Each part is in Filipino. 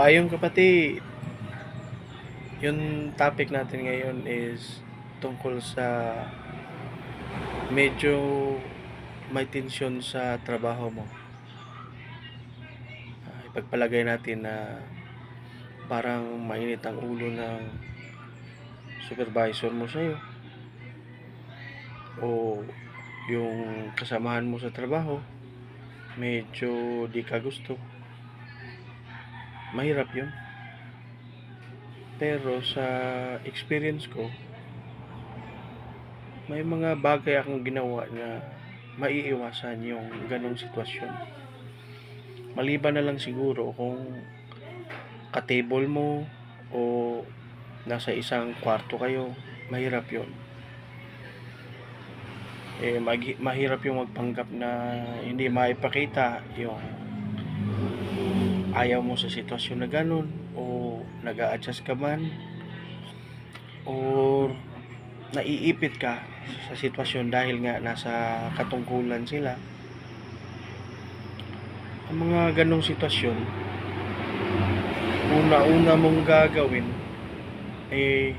Payong kapatid, yung topic natin ngayon is tungkol sa medyo may tensyon sa trabaho mo. Ah, ipagpalagay natin na parang mainit ang ulo ng supervisor mo sa'yo o yung kasamahan mo sa trabaho medyo di ka gusto mahirap yun. Pero sa experience ko may mga bagay akong ginawa na maiiwasan yung ganong sitwasyon. Maliban na lang siguro kung ka-table mo o nasa isang kwarto kayo mahirap yun. Eh mag- mahirap yung magpanggap na hindi maipakita yung ayaw mo sa sitwasyon na ganun o nag adjust ka man or naiipit ka sa sitwasyon dahil nga nasa katungkulan sila. Ang mga ganong sitwasyon una-una mong gagawin eh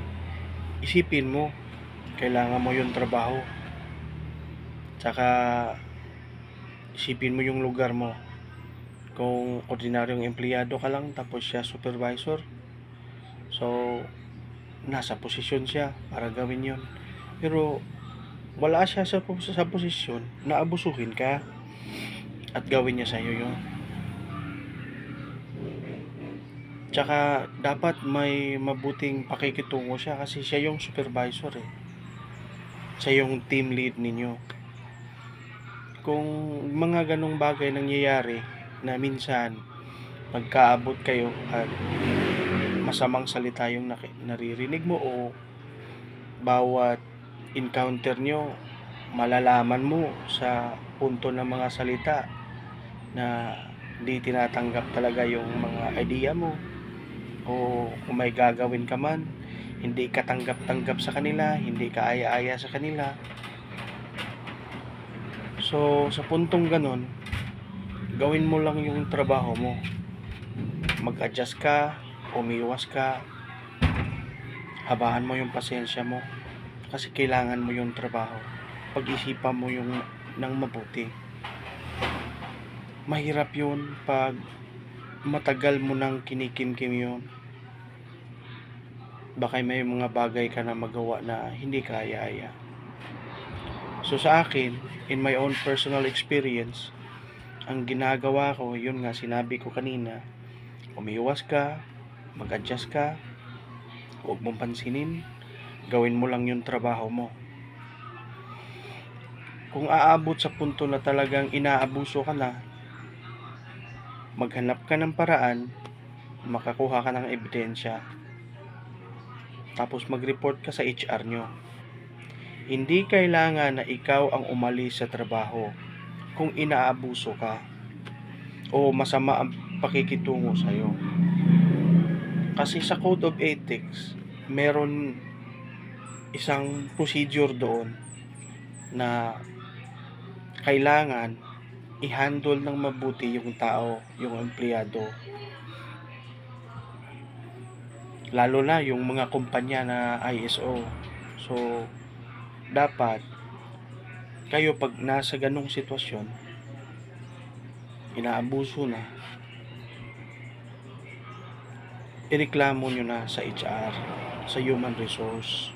isipin mo kailangan mo yung trabaho. Tsaka isipin mo yung lugar mo kung ordinaryong empleyado ka lang tapos siya supervisor. So nasa posisyon siya para gawin yon pero wala siya sa, sa posisyon na abusuhin ka at gawin niya sa'yo yun. Tsaka dapat may mabuting pakikitungo siya kasi siya yung supervisor eh. Siya yung team lead ninyo. Kung mga ganong bagay nangyayari na minsan magkaabot kayo at masamang salita yung naririnig mo o bawat encounter nyo malalaman mo sa punto ng mga salita na hindi tinatanggap talaga yung mga idea mo o kung may gagawin ka man hindi ka tanggap-tanggap sa kanila hindi ka aya-aya sa kanila. So sa puntong ganon gawin mo lang yung trabaho mo. Mag-adjust ka umiwas ka. Habahan mo yung pasensya mo kasi kailangan mo yung trabaho. Pag-isipan mo yung ng mabuti. Mahirap yun pag matagal mo nang kinikimkim yun. Baka may mga bagay ka na magawa na hindi kaya-aya. So sa akin in my own personal experience ang ginagawa ko yun nga sinabi ko kanina umiwas ka mag-adjust ka huwag mong pansinin gawin mo lang yung trabaho mo. Kung aabot sa punto na talagang inaabuso ka na maghanap ka ng paraan makakuha ka ng ebidensya tapos mag-report ka sa HR nyo. Hindi kailangan na ikaw ang umalis sa trabaho kung inaabuso ka o masama ang pakikitungo sa'yo kasi sa Code of Ethics meron isang procedure doon na kailangan i-handle ng mabuti yung tao, yung empleyado. Lalo na yung mga kumpanya na ISO. So, dapat kayo pag nasa ganong sitwasyon, inaabuso na, ireklamo nyo na sa HR, sa human resource,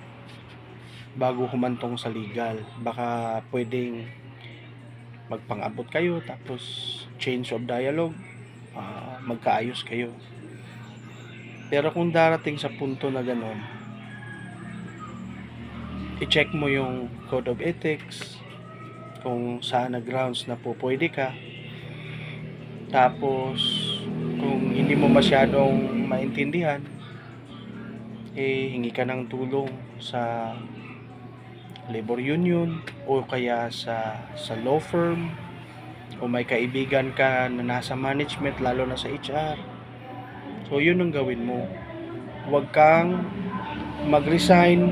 bago humantong sa legal. Baka pwedeng magpang-abot kayo tapos change of dialogue ah, magkaayos kayo pero kung darating sa punto na ganon i-check mo yung code of ethics kung saan na grounds na po pwede ka. Tapos kung hindi mo masyadong maintindihan eh hingi ka ng tulong sa labor union o kaya sa sa law firm o may kaibigan ka na nasa management lalo na sa HR so yun ang gawin mo. Huwag kang mag-resign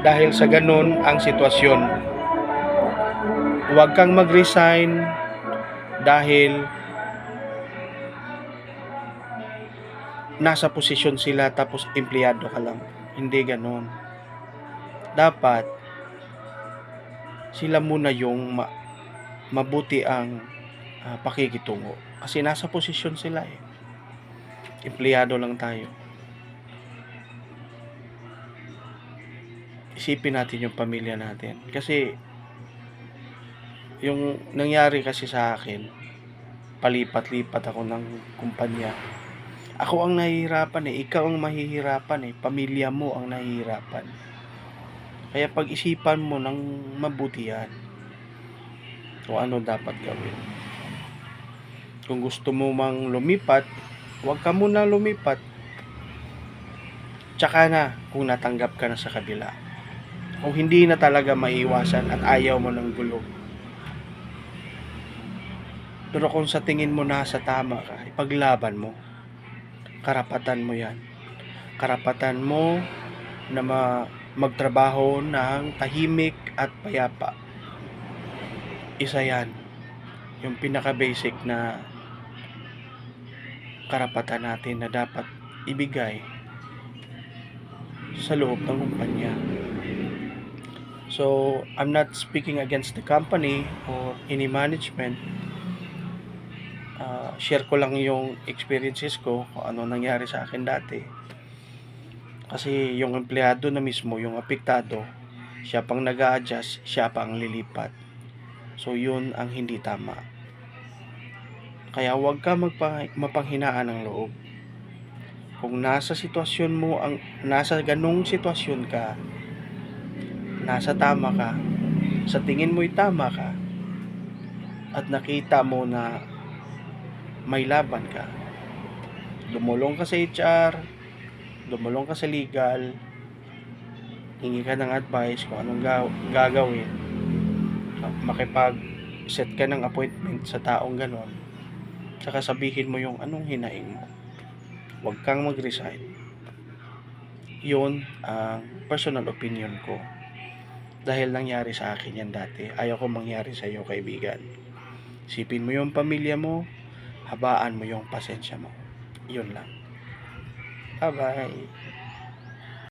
dahil sa ganun ang sitwasyon huwag kang mag-resign dahil nasa posisyon sila tapos empleyado ka lang. Hindi ganon. Dapat sila muna yung ma- mabuti ang ah, pakikitungo. Kasi nasa posisyon sila eh. Empleyado lang tayo. Isipin natin yung pamilya natin. Kasi yung nangyari kasi sa akin, palipat-lipat ako ng kumpanya. Ako ang nahihirapan eh. Ikaw ang mahihirapan eh. Pamilya mo ang nahihirapan. Kaya pag-isipan mo ng mabuti yan. Kung ano dapat gawin. Kung gusto mo mang lumipat, huwag ka muna lumipat. Tsaka na kung natanggap ka na sa kabila. Kung hindi na talaga maiwasan at ayaw mo ng gulo. Pero kung sa tingin mo nasa tama ka, ipaglaban mo. Karapatan mo yan. Karapatan mo na ma- magtrabaho ng tahimik at payapa. Isa yan. Yung pinaka-basic na karapatan natin na dapat ibigay sa loob ng kumpanya. So, I'm not speaking against the company or any management. Ah, share ko lang yung experiences ko kung ano nangyari sa akin dati. Kasi yung empleyado na mismo, yung apektado, siya pang nag adjust siya pang lilipat. So, yun ang hindi tama. Kaya huwag ka magpa, mapanghinaan ng loob. Kung nasa sitwasyon mo, ang nasa ganong sitwasyon ka, nasa tama ka, sa tingin mo'y tama ka, at nakita mo na may laban ka, lumulong ka sa HR, lumulong ka sa legal, hingi ka ng advice kung anong ga- gagawin, makipag set ka ng appointment sa taong ganon, saka sabihin mo yung anong hinaing mo. Huwag kang mag-resign. Yun ang personal opinion ko. Dahil nangyari sa akin yan dati. Ayaw ko mangyari sa iyo, kaibigan. Sipin mo yung pamilya mo, habaan mo yung pasensya mo. Yun lang. Bye-bye.